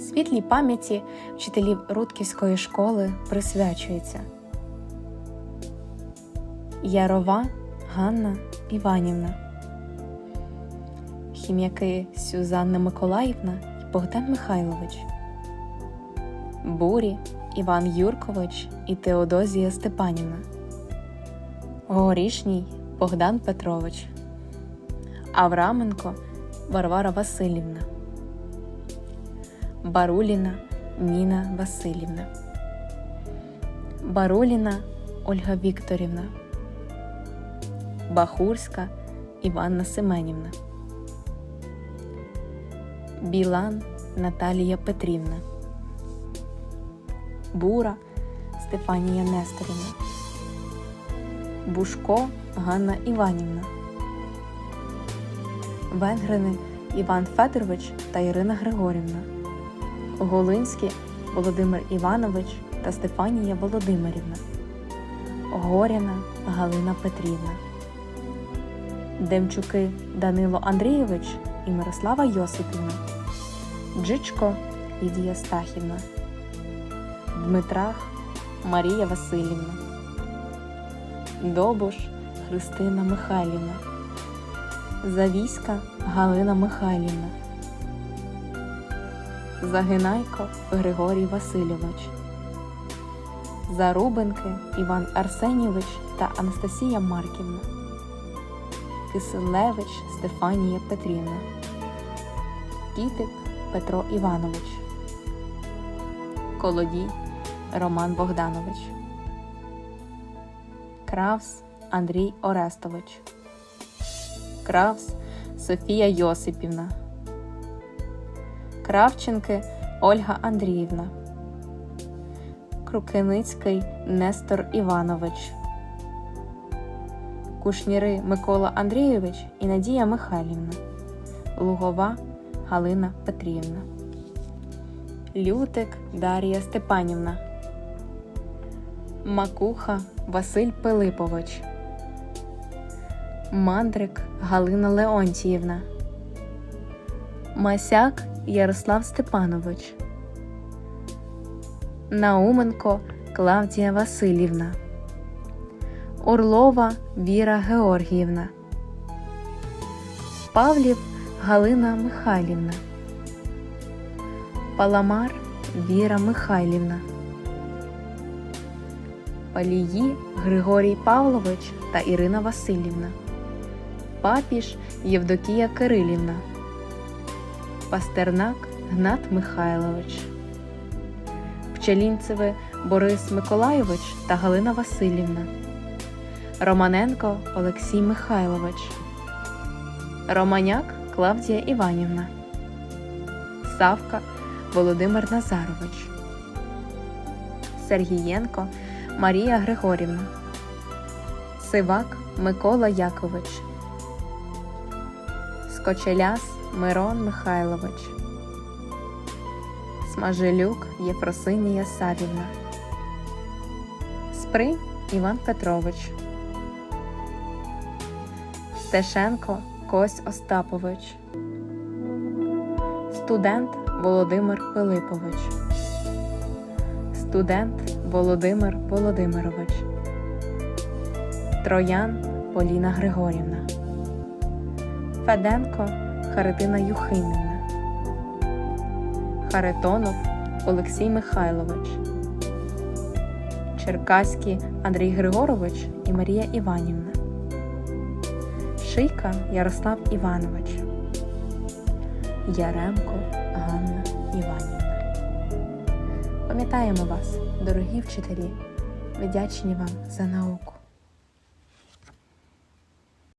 світлій пам'яті вчителів Рудківської школи присвячується. Ярова Ганна Іванівна, хім'яки Сюзанна Миколаївна і Богдан Михайлович, Бурі Іван Юркович і Теодозія Степанівна, Горішній Богдан Петрович, Авраменко Варвара Васильівна. Баруліна Ніна Васильівна, Баруліна Ольга Вікторівна, Бахурська Іванна Семенівна, Білан Наталія Петрівна, Бура Стефанія Несторівна, Бушко Ганна Іванівна, Венгрини Іван Федорович та Ірина Григорівна. Голинський Володимир Іванович та Стефанія Володимирівна, Горяна Галина Петрівна, Демчуки Данило Андрійович і Мирослава Йосипівна, Джичко Лідія Стахівна, Дмитрах Марія Васильівна, Добуш Христина Михайлівна, Завіська Галина Михайлівна. Загинайко Григорій Васильович, Зарубенки Іван Арсенійович та Анастасія Марківна, Киселевич Стефанія Петрівна, Кітик Петро Іванович, Колодій Роман Богданович, Кравс Андрій Орестович, Кравс Софія Йосипівна. Кравченки Ольга Андріївна, Крукеницький Нестор Іванович, Кушніри Микола Андрійович і Надія Михайлівна, Лугова Галина Петрівна, Лютик Дар'я Степанівна, Макуха Василь Пилипович, Мандрик Галина Леонтіївна. Масяк Ярослав Степанович, Науменко Клавдія Васильівна, Орлова Віра Георгіївна, Павлів Галина Михайлівна, Паламар Віра Михайлівна, Палії Григорій Павлович та Ірина Васильівна, Папіш Євдокія Кирилівна. Пастернак Гнат Михайлович, Пчелінцеве Борис Миколайович та Галина Васильівна, Романенко Олексій Михайлович, Романяк Клавдія Іванівна, Савка Володимир Назарович, Сергієнко Марія Григорівна, Сивак Микола Якович, Скочеляс Мирон Михайлович, Смажелюк Єфросинія Савівна, Спринь Іван Петрович, Стешенко Кось Остапович, Студент Володимир Пилипович, Студент Володимир Володимирович, Троян Поліна Григорівна, Феденко Харитина Юхимівна, Харитонов Олексій Михайлович, Черкаський Андрій Григорович і Марія Іванівна, Шийка Ярослав Іванович, Яремко Ганна Іванівна. Пам'ятаємо вас, дорогі вчителі, вдячні вам за науку.